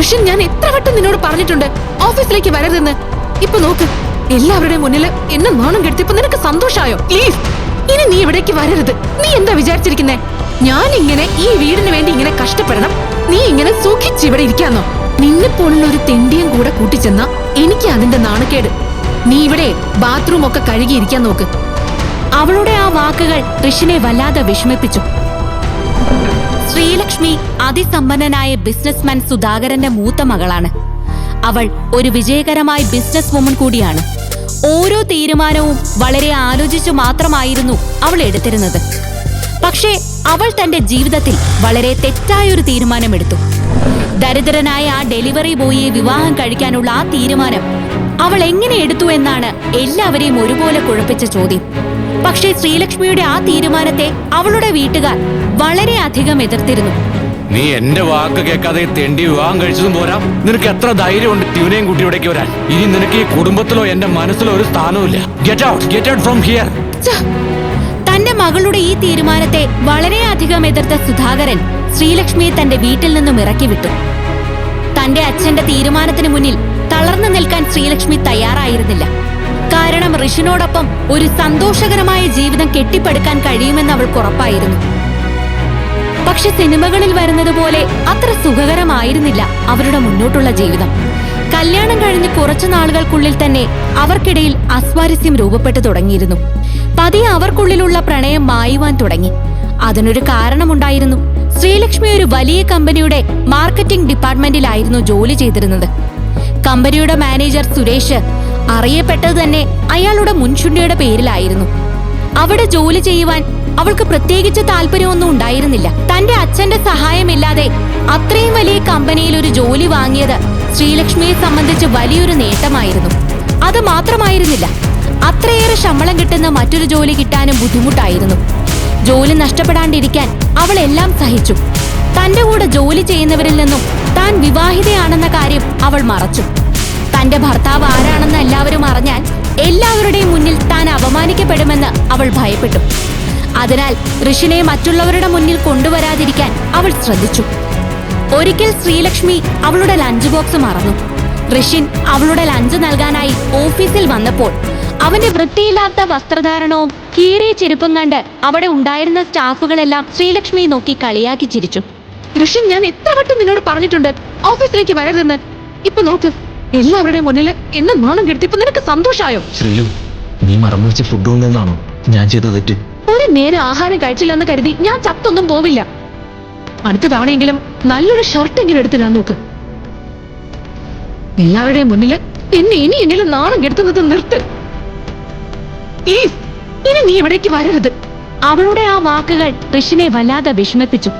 ഋഷൻ ഞാൻ എത്ര വട്ടം നിന്നോട് പറഞ്ഞിട്ടുണ്ട്? ഓഫീസിലേക്ക് വരരുതെന്ന്. ഇപ്പൊ നോക്ക് എല്ലാവരുടെയും മുന്നിൽ എന്നെ നാണം കെടുത്തിയപ്പോ നിനക്ക് സന്തോഷമായോ പ്ലീസ് ഇനി നീ ഇവിടേക്ക് വരരുത്. നീ എന്താ വിചാരിച്ചിരിക്കുന്നേ? ഞാൻ ഇങ്ങനെ ഈ വീടിന് വേണ്ടി ഇങ്ങനെ കഷ്ടപ്പെടണം. നീ ഇങ്ങനെ സുഖിച്ച് ഇവിടെ ഇരിക്കാന്നോ? നിന്നെ പോലുള്ള ഒരു തെണ്ടിയും കൂടെ കൂട്ടിച്ചെന്ന എനിക്ക് അതിന്റെ നാണക്കേട്. നീ ഇവിടെ ബാത്റൂം ഒക്കെ കഴുകിയിരിക്കാൻ നോക്ക്. അവളുടെ ആ വാക്കുകൾ ഋഷിനെ വല്ലാതെ വിഷമിപ്പിച്ചു. ശ്രീലക്ഷ്മി അതിസമ്പന്നനായ ബിസിനസ്മാൻ സുധാകരന്റെ മൂത്ത മകളാണ്. അവൾ ഒരു വിജയകരമായ ബിസിനസ് വുമൺ കൂടിയാണ്. ഓരോ തീരുമാനവും വളരെ ആലോചിച്ചു മാത്രമായിരുന്നു അവൾ എടുത്തിരുന്നത്. പക്ഷേ അവൾ തന്റെ ജീവിതത്തിൽ വളരെ തെറ്റായൊരു തീരുമാനമെടുത്തു. ദരിദ്രനായ ആ ഡെലിവറി ബോയിയെ വിവാഹം കഴിക്കാനുള്ള ആ തീരുമാനം അവൾ എങ്ങനെ എടുത്തു എന്നാണ് എല്ലാവരെയും ഒരുപോലെ കുഴപ്പിച്ച ചോദ്യം. പക്ഷേ ശ്രീലക്ഷ്മിയുടെ ആ തീരുമാനത്തെ അവളുടെ വീട്ടുകാർ വളരെയധികം എതിർത്തിരുന്നു. നീ എന്റെ വാക്ക് കേൾക്കാതെ തെണ്ടി വിവാഹം കഴിച്ചതും പോരാ. നിനക്ക് എത്ര ധൈര്യമുണ്ട് ട്യൂനെയും കുട്ടി ഇവിടേക്ക് വരാൻ? ഇനി നിനക്ക് ഈ കുടുംബത്തിലോ എന്റെ മനസ്സിലോ ഒരു സ്ഥാനവും get out get out from here തന്റെ മകളുടെ ഈ തീരുമാനത്തെ വളരെയധികം എതിർത്ത സുധാകരൻ ശ്രീലക്ഷ്മിയെ തന്റെ വീട്ടിൽ നിന്നും ഇറക്കി വിട്ടു തന്റെ അച്ഛന്റെ തീരുമാനത്തിന് മുന്നിൽ തളർന്നു നിൽക്കാൻ ശ്രീലക്ഷ്മി തയ്യാറായിരുന്നില്ല. കാരണം ഋഷിനോടൊപ്പം ഒരു സന്തോഷകരമായ ജീവിതം കെട്ടിപ്പടുക്കാൻ കഴിയുമെന്ന് അവൾക്ക് ഉറപ്പായിരുന്നു. പക്ഷെ സിനിമകളിൽ വരുന്നത് പോലെ അത്ര സുഖകരമായിരുന്നില്ല അവരുടെ മുന്നോട്ടുള്ള ജീവിതം. കല്യാണം കഴിഞ്ഞ് കുറച്ചു നാളുകൾക്കുള്ളിൽ തന്നെ അവർക്കിടയിൽ അസ്വാരസ്യം രൂപപ്പെട്ടു തുടങ്ങിയിരുന്നു. പതിയെ അവർക്കുള്ളിലുള്ള പ്രണയം മായുവാൻ തുടങ്ങി. അതിനൊരു കാരണമുണ്ടായിരുന്നു. ശ്രീലക്ഷ്മി ഒരു വലിയ കമ്പനിയുടെ മാർക്കറ്റിംഗ് ഡിപ്പാർട്ട്മെന്റിലായിരുന്നു ജോലി ചെയ്തിരുന്നത്. കമ്പനിയുടെ മാനേജർ സുരേഷ് അറിയപ്പെട്ടത് തന്നെ അയാളുടെ മുൻചുണ്ടിയുടെ പേരിലായിരുന്നു. അവിടെ ജോലി ചെയ്യുവാൻ അവൾക്ക് പ്രത്യേകിച്ച് താല്പര്യമൊന്നും ഉണ്ടായിരുന്നില്ല. തന്റെ അച്ഛന്റെ സഹായമില്ലാതെ അത്രയും വലിയ കമ്പനിയിൽ ഒരു ജോലി വാങ്ങിയത് ശ്രീലക്ഷ്മിയെ സംബന്ധിച്ച് വലിയൊരു നേട്ടമായിരുന്നു. അത് മാത്രമായിരുന്നില്ല അത്രയേറെ ശമ്പളം കിട്ടുന്ന മറ്റൊരു ജോലി കിട്ടാനും ബുദ്ധിമുട്ടായിരുന്നു. ജോലി നഷ്ടപ്പെടാണ്ടിരിക്കാൻ അവൾ എല്ലാം സഹിച്ചു. തന്റെ കൂടെ ജോലി ചെയ്യുന്നവരിൽ നിന്നും താൻ വിവാഹിതയാണെന്ന കാര്യം അവൾ മറച്ചു. തന്റെ ഭർത്താവ് ആരാണെന്ന് എല്ലാവരും അറിഞ്ഞാൽ എല്ലാവരുടെയും മുന്നിൽ താൻ അപമാനിക്കപ്പെടുമെന്ന് അവൾ ഭയപ്പെട്ടു. അതിനാൽ ഋഷിനെ മറ്റുള്ളവരുടെ മുന്നിൽ കൊണ്ടുവരാതിരിക്കാൻ അവൾ ശ്രദ്ധിച്ചു. ഒരിക്കൽ ശ്രീലക്ഷ്മി അവളുടെ ലഞ്ച് ബോക്സ് മറന്നു. ഋഷിൻ അവളുടെ ലഞ്ച് നൽകാനായി ഓഫീസിൽ വന്നപ്പോൾ അവന്റെ വൃത്തിയില്ലാത്ത വസ്ത്രധാരണവും കീറിയ ചെരുപ്പും കണ്ട് അവിടെ ഉണ്ടായിരുന്ന സ്റ്റാഫുകളെല്ലാം ശ്രീലക്ഷ്മിയെ നോക്കി കളിയാക്കി ചിരിച്ചു. ഋഷിൻ ഞാൻ എത്ര വട്ടം നിന്നോട് പറഞ്ഞിട്ടുണ്ട്? ഓഫീസിലേക്ക് വരരുതെന്ന്. ഇപ്പൊ നോക്ക്. എല്ലാവരുടെയും മുന്നിൽ എന്നെ നാണം കെടുത്തിപ്പോ നിനക്ക് സന്തോഷായോ? ശ്രീലു നീ മറന്നു വെച്ച ഫുഡ് കൊണ്ടെന്നാണോ ഞാൻ ചെയ്ത തെറ്റ്? ഒരു നേരം ആഹാരം കഴിച്ചില്ലെന്ന് കരുതി ഞാൻ ചത്തൊന്നും പോവില്ല. അടുത്ത തവണയെങ്കിലും നല്ലൊരു ഷർട്ട് എങ്കിലും എടുത്തിടാൻ നോക്ക്. എല്ലാവരുടെയും മുന്നിൽ എന്നെ ഇനി എങ്കിലും നാണം കെടുത്തുന്നത് നിർത്ത്. പ്ലീസ് ഇനി നീ ഇവിടേക്ക് വരരുത്. അവളുടെ ആ വാക്കുകൾ ഋഷിനെ വല്ലാതെ വിഷമിപ്പിച്ചു.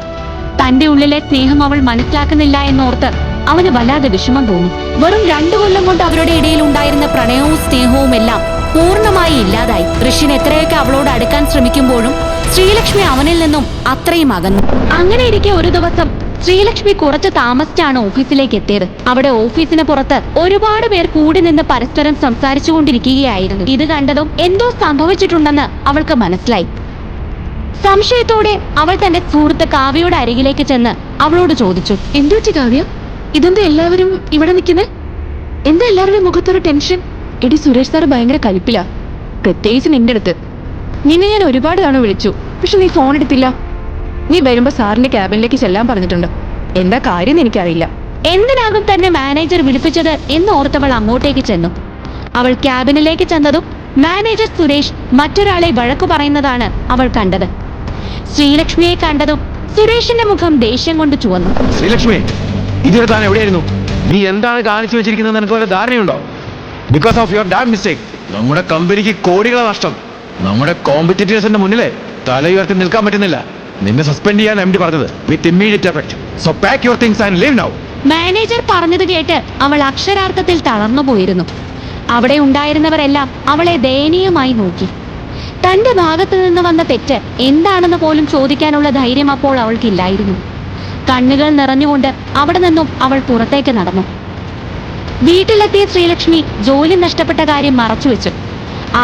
തന്റെ ഉള്ളിലെ സ്നേഹം അവൾ മനസ്സിലാക്കുന്നില്ല എന്നോർത്ത് അവന് വല്ലാതെ വിഷമം തോന്നി. വെറും രണ്ടു കൊല്ലം കൊണ്ട് അവരുടെ ഇടയിൽ ഉണ്ടായിരുന്ന പ്രണയവും സ്നേഹവും എല്ലാം പൂർണമായി ഇല്ലാതായി. ഋഷിൻ എത്രയൊക്കെ അവളോട് അടുക്കാൻ ശ്രമിക്കുമ്പോഴും ശ്രീലക്ഷ്മി അവനിൽ നിന്നും അത്രയും അകന്നു. അങ്ങനെ ഇരിക്കെ ഒരു ദിവസം ശ്രീലക്ഷ്മി കുറച്ച് താമസിച്ചാണ് ഓഫീസിലേക്ക് എത്തിയത്. അവിടെ ഓഫീസിന് പുറത്ത് ഒരുപാട് പേർ കൂടി നിന്ന് പരസ്പരം സംസാരിച്ചു കൊണ്ടിരിക്കുകയായിരുന്നു. ഇത് കണ്ടതും എന്തോ സംഭവിച്ചിട്ടുണ്ടെന്ന് അവൾക്ക് മനസ്സിലായി. സംശയത്തോടെ അവൾ തന്റെ സുഹൃത്ത് കാവ്യയുടെ അരികിലേക്ക് ചെന്ന് അവളോട് ചോദിച്ചു എന്തുപറ്റി കാവ്യ? ഇതെന്താ എല്ലാവരും ഇവിടെ നിൽക്കുന്നേ? എന്താ എല്ലാവരുടെ മുഖത്തൊരു ടെൻഷൻ? എടി സുരേഷ് സാറ് ഭയങ്കര കലിപ്പില്ല പ്രത്യേകിച്ച് നിന്റെ അടുത്ത്. നിന്നെ ഞാൻ ഒരുപാട് തവണ വിളിച്ചു. പക്ഷെ നീ ഫോൺ എടുത്തില്ല. നീ വരുമ്പോ സാറിന്റെ ക്യാബിനിലേക്ക് ചെല്ലാൻ പറഞ്ഞിട്ടുണ്ട്. എന്താ കാര്യം എനിക്കറിയില്ല. എന്തിനാകും തന്നെ മാനേജർ വിളിപ്പിച്ചത് എന്ന് ഓർത്തവൾ അങ്ങോട്ടേക്ക് ചെന്നു. അവൾ ക്യാബിനിലേക്ക് ചെന്നതും മാനേജർ സുരേഷ് മറ്റൊരാളെ വഴക്കു പറയുന്നതാണ് അവൾ കണ്ടത്. ശ്രീലക്ഷ്മിയെ കണ്ടതും സുരേഷിന്റെ മുഖം ദേഷ്യം കൊണ്ട് ചുവന്നു. ശ്രീലക്ഷ്മി ഇതുവരെ താൻ എവിടെയായിരുന്നു? നീ എന്താണ് കാണിച്ചു വെച്ചിരിക്കുന്നത് നിനക്ക് വല്ല ധാരണയുണ്ടോ? Because of your damn mistake നമ്മുടെ കമ്പനിക്ക് കോടികളെ നഷ്ടം. നമ്മുടെ കോമ്പറ്റീറ്റേഴ്സിന്റെ മുന്നിലെ ഉയർത്തി നിൽക്കാൻ പറ്റുന്നില്ല. നിന്നെ സസ്പെൻഡ് ചെയ്യാൻ എം ഡി പറഞ്ഞത് with immediate effect so pack your things and leave now manager പറഞ്ഞത് കേട്ട് അവൾ അക്ഷരാർത്ഥത്തിൽ തളർന്നു പോയിരുന്നു. അവിടെ ഉണ്ടായിരുന്നവരെല്ലാം അവളെ ദയനീയമായി നോക്കി. തന്റെ ഭാഗത്തു നിന്ന് വന്ന തെറ്റ് എന്താണെന്ന് പോലും ചോദിക്കാനുള്ള ധൈര്യം അപ്പോൾ അവൾക്കില്ലായിരുന്നു. കണ്ണുകൾ നിറഞ്ഞുകൊണ്ട് അവിടെ നിന്നും അവൾ പുറത്തേക്ക് നടന്നു. വീട്ടിലെത്തിയ ശ്രീലക്ഷ്മി ജോലി നഷ്ടപ്പെട്ട കാര്യം മറച്ചുവെച്ചു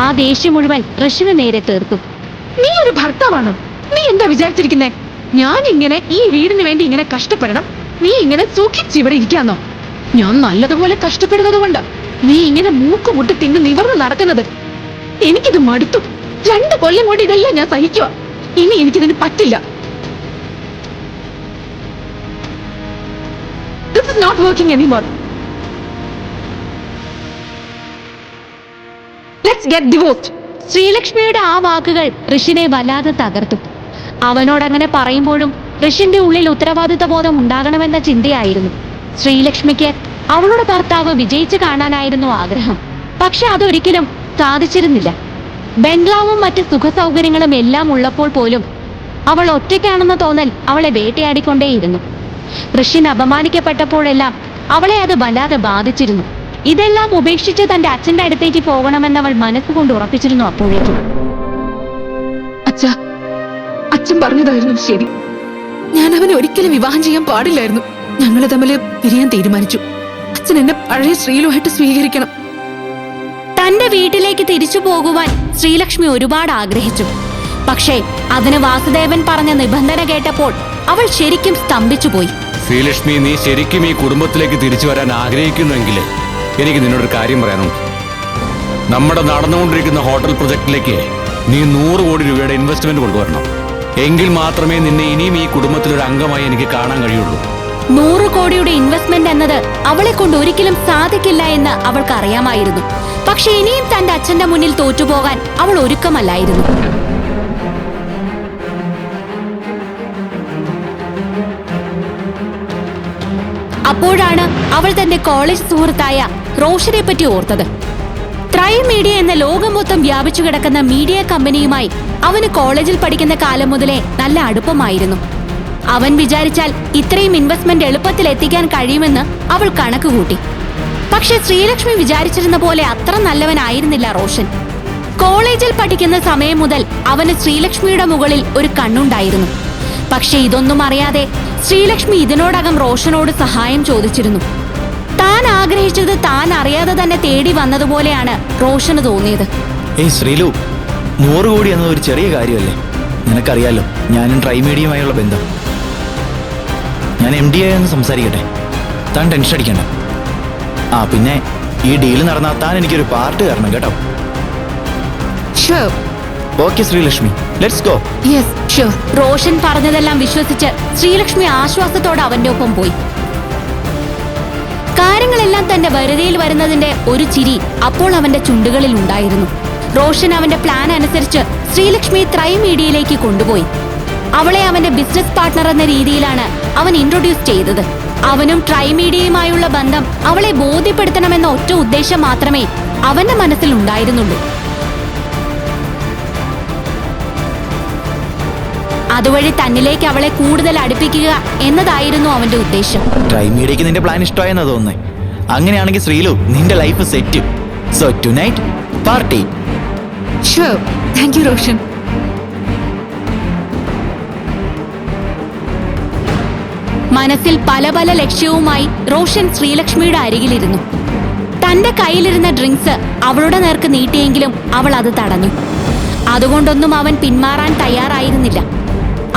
ആ ദേഷ്യം മുഴുവൻ ഋഷിന് നേരെ തീർത്തു. നീ ഒരു ഭർത്താവാണ്. നീ എന്താ വിചാരിച്ചിരിക്കുന്നേ? ഞാൻ ഇങ്ങനെ ഈ വീടിന് വേണ്ടി ഇങ്ങനെ കഷ്ടപ്പെടണം. നീ ഇങ്ങനെ സൂക്ഷിച്ച് ഇവിടെ ഇരിക്കാന്നോ? ഞാൻ നല്ലതുപോലെ കഷ്ടപ്പെടുന്നത് കൊണ്ട് നീ ഇങ്ങനെ മൂക്ക് മുട്ടി തിന്ന് നിവർന്ന് നടക്കുന്നത്. എനിക്കിത് മടുത്തു. രണ്ടു കൊല്ലം കൂടി ഇതെല്ലാം ഞാൻ സഹിക്കുക ഇനി എനിക്കിതിന് പറ്റില്ല. This is not working anymore. Let's get divorced. ശ്രീലക്ഷ്മിയുടെ ആ വാക്കുകൾ ഋഷിനെ വല്ലാതെ തകർത്തു. അവനോടങ്ങനെ പറയുമ്പോഴും ഋഷിന്റെ ഉള്ളിൽ ഉത്തരവാദിത്ത ബോധം ഉണ്ടാകണമെന്ന ചിന്തയായിരുന്നു. ശ്രീലക്ഷ്മിക്ക് അവളുടെ ഭർത്താവ് വിജയിച്ചു കാണാനായിരുന്നു ആഗ്രഹം. പക്ഷെ അതൊരിക്കലും സാധിച്ചിരുന്നില്ല. ബംഗ്ലാവും മറ്റ് സുഖ സൗകര്യങ്ങളും എല്ലാം ഉള്ളപ്പോൾ പോലും അവൾ ഒറ്റയ്ക്കാണെന്ന തോന്നൽ അവളെ വേട്ടയാടിക്കൊണ്ടേയിരുന്നു. ഋഷിൻ അപമാനിക്കപ്പെട്ടപ്പോഴെല്ലാം അവളെ അത് വല്ലാതെ ബാധിച്ചിരുന്നു. ഇതെല്ലാം ഉപേക്ഷിച്ച് തന്റെ അച്ഛന്റെ അടുത്തേക്ക് പോകണമെന്ന് അവൾ മനസ്സുകൊണ്ട് ഉറപ്പിച്ചിരുന്നു അപ്പോഴേക്കും. അച്ഛ അച്ഛൻ പറഞ്ഞതായിരുന്നു ശരി. ഞാൻ അവനെ ഒരിക്കലും വിവാഹം ചെയ്യാൻ പാടില്ലായിരുന്നു. ഞങ്ങൾ തമ്മിൽ പിരിയാൻ തീരുമാനിച്ചു. അച്ഛൻ എന്നെ പഴയ ശ്രീലുമായിട്ട് സ്വീകരിക്കണം. തന്റെ വീട്ടിലേക്ക് തിരിച്ചു പോകുവാൻ ശ്രീലക്ഷ്മി ഒരുപാട് ആഗ്രഹിച്ചു. പക്ഷേ അതിന് വാസുദേവൻ പറഞ്ഞ നിബന്ധന കേട്ടപ്പോൾ അവൾ ശരിക്കും സ്തംഭിച്ചുപോയി. ശ്രീലക്ഷ്മി നീ ശരിക്കും ഈ കുടുംബത്തിലേക്ക് തിരിച്ചു വരാൻ ആഗ്രഹിക്കുന്നുവെങ്കിൽ എനിക്ക് നിന്നോടൊരു കാര്യം പറയാനുണ്ട്. നമ്മുടെ നടന്നുകൊണ്ടിരിക്കുന്ന ഹോട്ടൽ പ്രൊജക്ടിലേക്ക് നീ നൂറ് കോടി രൂപയുടെ ഇൻവെസ്റ്റ്മെന്റ് കൊണ്ടുവരണം. എങ്കിൽ മാത്രമേ നിന്നെ ഇനിയും ഈ കുടുംബത്തിലൊരു അംഗമായി എനിക്ക് കാണാൻ കഴിയുള്ളൂ. നൂറ് കോടിയുടെ ഇൻവെസ്റ്റ്മെന്റ് എന്നത് അവളെ കൊണ്ട് ഒരിക്കലും സാധിക്കില്ല എന്ന് അവൾക്ക് അറിയാമായിരുന്നു പക്ഷെ ഇനിയും തന്റെ അച്ഛന്റെ മുന്നിൽ തോറ്റുപോകാൻ അവൾ ഒരുക്കമല്ലായിരുന്നു. അപ്പോഴാണ് അവൾ തന്റെ കോളേജ് സുഹൃത്തായ റോഷനെ പറ്റി ഓർത്തത്. ത്രൈ മീഡിയ എന്ന ലോകം മൊത്തം വ്യാപിച്ചു കിടക്കുന്ന മീഡിയ കമ്പനിയുമായി അവന് കോളേജിൽ പഠിക്കുന്ന കാലം മുതലേ നല്ല അടുപ്പമായിരുന്നു. അവൻ വിചാരിച്ചാൽ ഇത്രയും ഇൻവെസ്റ്റ്മെന്റ് എളുപ്പത്തിൽ എത്തിക്കാൻ കഴിയുമെന്ന് അവൾ കണക്ക് കൂട്ടി. പക്ഷെ ശ്രീലക്ഷ്മി വിചാരിച്ചിരുന്ന പോലെ അത്ര നല്ലവനായിരുന്നില്ല റോഷൻ. കോളേജിൽ പഠിക്കുന്ന സമയം മുതൽ അവന് ശ്രീലക്ഷ്മിയുടെ മുകളിൽ ഒരു കണ്ണുണ്ടായിരുന്നു. പക്ഷെ ഇതൊന്നും അറിയാതെ ശ്രീലക്ഷ്മി ഇതിനോടകം റോഷനോട് സഹായം ചോദിച്ചിരുന്നു. താൻ ആഗ്രഹിച്ചത് താൻ അറിയാതെ തന്നെ തേടി വന്നതുപോലെയാണ് റോഷന് തോന്നിയത്. ഏയ് ശ്രീലു നൂറ് കോടി എന്നത് ഒരു ചെറിയ കാര്യമല്ലേ? നിനക്കറിയാലോ ഞാനും ട്രൈമീഡിയുമായുള്ള ബന്ധം. ഞാൻ എം ഡി ആയെന്ന് സംസാരിക്കട്ടെ? താൻ ടെൻഷൻ അടിക്കണ്ട. ആ പിന്നെ ഈ ഡീൽ നടന്നാൽ താൻ എനിക്കൊരു പാർട്ട് തരണം കേട്ടോ. Sure okay Sreelakshmi. Let's go yes sure Roshan പറഞ്ഞതെല്ലാം വിശ്വസിച്ച് ശ്രീലക്ഷ്മി ആശ്വാസത്തോടെ അവന്റെ ഒപ്പം പോയി. കാര്യങ്ങളെല്ലാം തന്റെ വരുതിയിൽ വരുന്നതിന്റെ ഒരു ചിരി അപ്പോൾ അവന്റെ ചുണ്ടുകളിൽ ഉണ്ടായിരുന്നു. റോഷൻ അവന്റെ പ്ലാൻ അനുസരിച്ച് ശ്രീലക്ഷ്മി ത്രൈ മീഡിയയിലേക്ക് കൊണ്ടുപോയി. അവളെ അവന്റെ ബിസിനസ് പാർട്ണർ എന്ന രീതിയിലാണ് അവൻ ഇൻട്രൊഡ്യൂസ് ചെയ്തത്. അവനും ട്രൈമീഡിയയുമായുള്ള ബന്ധം അവളെ ബോധ്യപ്പെടുത്തണമെന്ന ഒറ്റ ഉദ്ദേശം മാത്രമേ അവന്റെ മനസ്സിൽ ഉണ്ടായിരുന്നുള്ളൂ അതുവഴി തന്നിലേക്ക് അവളെ കൂടുതൽ അടുപ്പിക്കുക എന്നതായിരുന്നു അവന്റെ ഉദ്ദേശം. ട്രൈമീഡിയക്ക് നിന്റെ പ്ലാൻ ഇഷ്ടമായെന്നാ തോന്നുന്നേ. അങ്ങനെയാണെങ്കിൽ ശ്രീലു നിന്റെ life set so tonight party sure thank you Roshan മനസ്സിൽ പല പല ലക്ഷ്യവുമായി റോഷൻ ശ്രീലക്ഷ്മിയുടെ അരികിലിരുന്നു. തന്റെ കയ്യിലിരുന്ന ഡ്രിങ്ക്സ് അവളുടെ നേർക്ക് നീട്ടിയെങ്കിലും അവൾ അത് തടഞ്ഞു. അതുകൊണ്ടൊന്നും അവൻ പിന്മാറാൻ തയ്യാറായിരുന്നില്ല.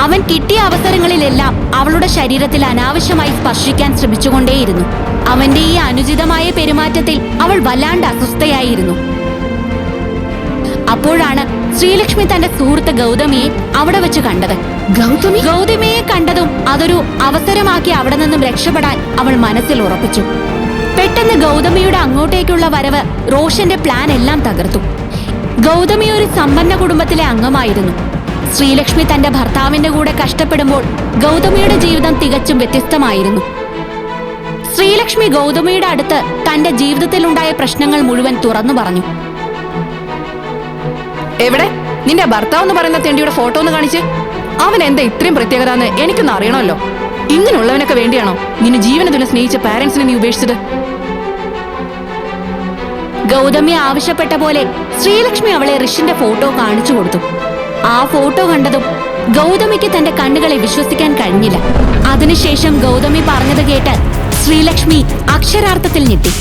അവൻ കിട്ടിയ അവസരങ്ങളിലെല്ലാം അവളുടെ ശരീരത്തിൽ അനാവശ്യമായി സ്പർശിക്കാൻ ശ്രമിച്ചുകൊണ്ടേയിരുന്നു. അവന്റെ ഈ അനുചിതമായ പെരുമാറ്റത്തിൽ അവൾ വല്ലാണ്ട് അസ്വസ്ഥയായിരുന്നു. അപ്പോഴാണ് ശ്രീലക്ഷ്മി തന്റെ സുഹൃത്ത് ഗൗതമിയെ അവിടെ വെച്ച് കണ്ടത്. ഗൗതമി? ഗൗതമിയെ കണ്ടതും അതൊരു അവസരമാക്കി അവിടെ നിന്നും രക്ഷപ്പെടാൻ അവൾ മനസ്സിൽ ഉറപ്പിച്ചു. പെട്ടെന്ന് ഗൗതമിയുടെ അങ്ങോട്ടേക്കുള്ള വരവ് റോഷന്റെ പ്ലാൻ എല്ലാം തകർത്തു. ഗൗതമി ഒരു സമ്പന്ന കുടുംബത്തിലെ അംഗമായിരുന്നു. ശ്രീലക്ഷ്മി തന്റെ ഭർത്താവിന്റെ കൂടെ കഷ്ടപ്പെടുമ്പോൾ ഗൗതമിയുടെ ജീവിതം തികച്ചും വ്യത്യസ്തമായിരുന്നു. ശ്രീലക്ഷ്മി ഗൗതമിയുടെ അടുത്ത് തന്റെ ജീവിതത്തിലുണ്ടായ പ്രശ്നങ്ങൾ മുഴുവൻ തുറന്നു പറഞ്ഞു. എവിടെ? നിന്റെ ഭർത്താവ് എന്ന് പറയുന്ന തെണ്ടിയുടെ ഫോട്ടോ ഒന്ന് കാണിച്ച്. അവൻ എന്താ ഇത്രയും പ്രത്യേകത എന്ന് എനിക്കൊന്ന് അറിയണമല്ലോ. ഇങ്ങനെയുള്ളവനൊക്കെ വേണ്ടിയാണോ നിന്നെ ജീവന തുല്യം സ്നേഹിച്ച പാരന്റ്സിനെ നീ ഉപേക്ഷിച്ചത്? ഗൗതമി ആവശ്യപ്പെട്ട പോലെ ശ്രീലക്ഷ്മി അവളെ ഋഷിന്റെ ഫോട്ടോ കാണിച്ചു കൊടുത്തു. ആ ഫോട്ടോ കണ്ടതും ഗൗതമിക്ക് തന്റെ കണ്ണുകളെ വിശ്വസിക്കാൻ കഴിഞ്ഞില്ല. അതിനുശേഷം ഗൗതമി പറഞ്ഞത് കേട്ട് ശ്രീലക്ഷ്മി അക്ഷരാർത്ഥത്തിൽ ഞെട്ടി.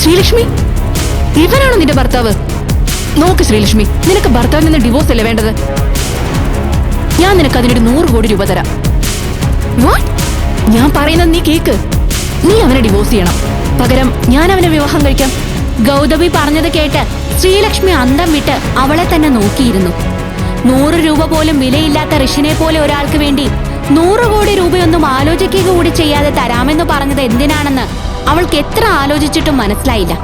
ശ്രീലക്ഷ്മി ഇവനാണ് നിന്റെ ഭർത്താവ്? നോക്ക് ശ്രീലക്ഷ്മി നിനക്ക് ഭർത്താവിൽ നിന്ന് ഡിവോഴ്സ് അല്ലേ വേണ്ടത്? ഞാൻ നിനക്ക് അതിനൊരു നൂറ് കോടി രൂപ തരാം. ഞാൻ പറയുന്നത് നീ കേക്ക്. നീ അവനെ ഡിവോഴ്സ് ചെയ്യണം. പകരം ഞാൻ അവനെ വിവാഹം കഴിക്കാം. ഗൗതമി പറഞ്ഞത് കേട്ട് ശ്രീലക്ഷ്മി അന്തം വിട്ട് അവളെ തന്നെ നോക്കിയിരുന്നു. നൂറ് രൂപ പോലും വിലയില്ലാത്ത ഋഷിനെ പോലെ ഒരാൾക്ക് വേണ്ടി നൂറ് കോടി രൂപയൊന്നും ആലോചിക്കുക കൂടി ചെയ്യാതെ തരാമെന്ന് പറഞ്ഞത് എന്തിനാണെന്ന് അവൾക്ക് എത്ര ആലോചിച്ചിട്ടും മനസ്സിലായില്ല.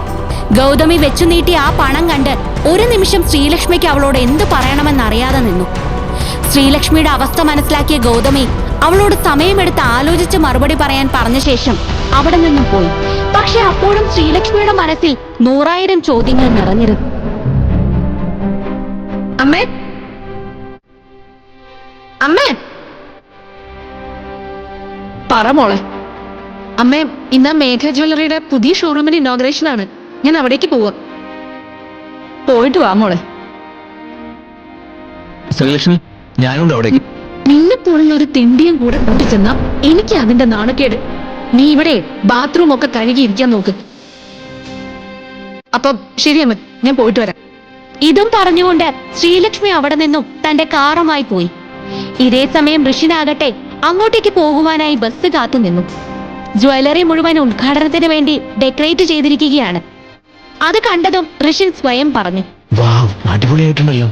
ഗൗതമി വെച്ചു നീട്ടി ആ പണം കണ്ട് ഒരു നിമിഷം ശ്രീലക്ഷ്മിക്ക് അവളോട് എന്ത് പറയണമെന്നറിയാതെ നിന്നു. ശ്രീലക്ഷ്മിയുടെ അവസ്ഥ മനസ്സിലാക്കിയ ഗൗതമി അവളോട് സമയമെടുത്ത് ആലോചിച്ച് മറുപടി പറയാൻ പറഞ്ഞ ശേഷം അവിടെ നിന്നും പോയി. പക്ഷെ അപ്പോഴും ശ്രീലക്ഷ്മിയുടെ മനസ്സിൽ നൂറായിരം ചോദ്യങ്ങൾ നിറഞ്ഞിരുന്നു. അമ്മേ? അമ്മേ? പറ മോളെ. അമ്മേ ഇന്ന് മേഘ ജ്വല്ലറിയുടെ പുതിയ ഷോറൂമിന് ഇനോഗ്രേഷൻ ആണ്. ഞാൻ അവിടേക്ക് പോവാ. പോയിട്ട് വാ മോളെ. ശ്രീലക്ഷ്മി ഞാനുണ്ട് അവിടേക്ക്. നിന്നെ പോലുള്ള ഒരു തിണ്ടിയും കൂടെ കൂട്ടിച്ചെന്നാ എനിക്ക് അതിന്റെ നാണക്കേട്. നീ ഇവിടെ ബാത്റൂം ഒക്കെ കഴുകി ഇരിക്കാൻ നോക്ക്. അപ്പൊ ശരിയമ്മ ഞാൻ പോയിട്ട് വരാം. ഇതും പറഞ്ഞുകൊണ്ട് ശ്രീലക്ഷ്മി അവിടെ നിന്നും തന്റെ കാറുമായി പോയി. ഇതേ സമയം ഋഷിനാകട്ടെ അങ്ങോട്ടേക്ക് പോകുവാനായി ബസ് കാത്തു നിന്നു. ജ്വല്ലറി മുഴുവൻ ഉദ്ഘാടനത്തിന് വേണ്ടി ഡെക്കറേറ്റ് ചെയ്തിരിക്കുകയാണ്. അത് കണ്ടതും ഋഷിൻ സ്വയം പറഞ്ഞു. അടിപൊളിയായിട്ടുണ്ടല്ലോ.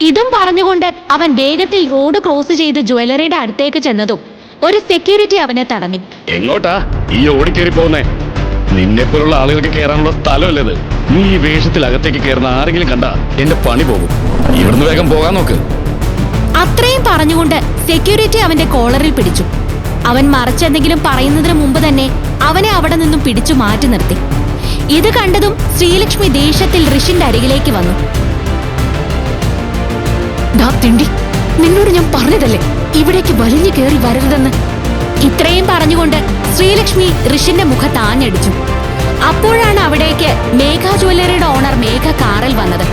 ഇതും പറഞ്ഞുകൊണ്ട് അവൻ വേഗത്തിൽ റോഡ് ക്രോസ് ചെയ്ത് ജ്വല്ലറിയുടെ അടുത്തേക്ക് ചെന്നതും ഒരു സെക്യൂരിറ്റി അവനെ തടഞ്ഞു. എങ്ങോട്ടാ? ഈ ഓടിക്കേറി പോകുന്നേ നിന്നെ പോലുള്ള ആളുകൾക്ക് കയറാനുള്ള സ്ഥലമല്ലത് നീ ഈ വേഷത്തിൽ അകത്തേക്ക് കയറുന്ന ആരെങ്കിലും കണ്ടാ എന്റെ പണി പോകും. ഇവിടുന്ന് വേഗം പോകാൻ നോക്ക്. അത്രയും പറഞ്ഞുകൊണ്ട് സെക്യൂരിറ്റി അവന്റെ കോളറിൽ പിടിച്ചു. അവൻ മറിച്ചെന്തെങ്കിലും പറയുന്നതിന് മുമ്പ് തന്നെ അവനെ അവിടെ നിന്നും പിടിച്ചു മാറ്റി നിർത്തി. ഇത് കണ്ടതും ശ്രീലക്ഷ്മി ദേഷ്യത്തിൽ ഋഷിന്റെ അരികിലേക്ക് വന്നു. നിന്നോട് ഞാൻ പറഞ്ഞതല്ലേ? ഇവിടേക്ക് വലിഞ്ഞു കയറി വരരുതെന്ന്. ഇത്രയും പറഞ്ഞുകൊണ്ട് ശ്രീലക്ഷ്മി ഋഷിന്റെ മുഖത്ത് ആഞ്ഞടിച്ചു അപ്പോഴാണ് അവിടേക്ക് മേഘ ജ്വല്ലറിയുടെ ഓണർ മേഘ കാറിൽ വന്നത്.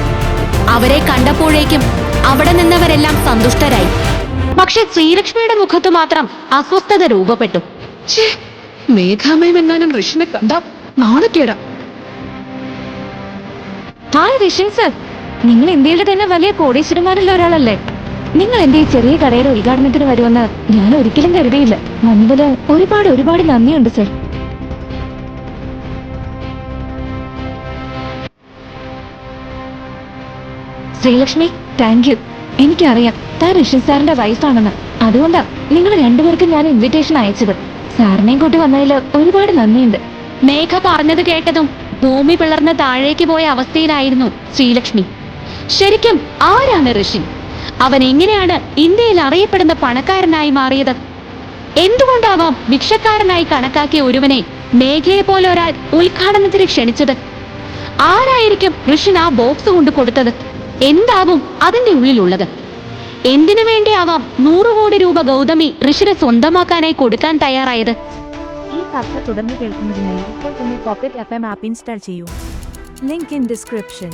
അവരെ കണ്ടപ്പോഴേക്കും അവിടെ നിന്നവരെല്ലാം സന്തുഷ്ടരായി. പക്ഷെ ശ്രീലക്ഷ്മിയുടെ മുഖത്ത് മാത്രം അസ്വസ്ഥത രൂപപ്പെട്ടു. മേഘാമയം ഋഷിനെ കണ്ടാ നാണക്കേടാ. ഹായ് ഋഷി സർ നിങ്ങൾ ഇന്ത്യയിലെ തന്നെ വലിയ കോടീശ്വരന്മാരിൽ ഒരാളല്ലേ? നിങ്ങൾ എന്റെ ഈ ചെറിയ കടയുടെ ഉദ്ഘാടനത്തിന് വരുമെന്ന് ഞാൻ ഒരിക്കലും കരുതിയില്ല. മുൻപിൽ ഒരുപാട് ഒരുപാട് നന്ദിയുണ്ട് സർ. ശ്രീലക്ഷ്മി താങ്ക് യു എനിക്കറിയാം താൻ ഋഷി സാറിന്റെ വൈഫാണെന്ന് അതുകൊണ്ടാ നിങ്ങൾ രണ്ടുപേർക്കും ഞാൻ ഇൻവിറ്റേഷൻ അയച്ചത്. സാറിനെയും കൂട്ടി വന്നതിൽ ഒരുപാട് നന്ദിയുണ്ട്. മേഘ പറഞ്ഞത് കേട്ടതും ഭൂമി പിളർന്ന് താഴേക്ക് പോയ അവസ്ഥയിലായിരുന്നു ശ്രീലക്ഷ്മി. ശരിക്കും ആരാണ് ഋഷി അവൻ എങ്ങനെയാണ് ഇന്ത്യയിൽ അറിയപ്പെടുന്ന പണക്കാരനായി മാറിയത്? എന്തുകൊണ്ടാവാം ഭിക്ഷക്കാരനായി കണക്കാക്കിയ ഒരുവനെ മേഘയെ പോലെ ഒരാൾ ഉദ്ഘാടനത്തിന് ക്ഷണിച്ചത്? ആരായിരിക്കും ഋഷി ആ ബോക്സ് കൊണ്ട് കൊടുത്തത്? എന്താവും അതിന്റെ ഉള്ളിലുള്ളത്? എന്തിനു വേണ്ടിയാവാം നൂറ് കോടി രൂപ ഗൗതമി ഋഷിനെ സ്വന്തമാക്കാനായി കൊടുക്കാൻ തയ്യാറായത്? ഈ കഥ തുടർന്ന് കേൾക്കുന്നതിനായി ഇപ്പോൾ തന്നെ പോക്കറ്റ് എഫ് എം ആപ്പ് ഇൻസ്റ്റാൾ ചെയ്യൂ. Link in description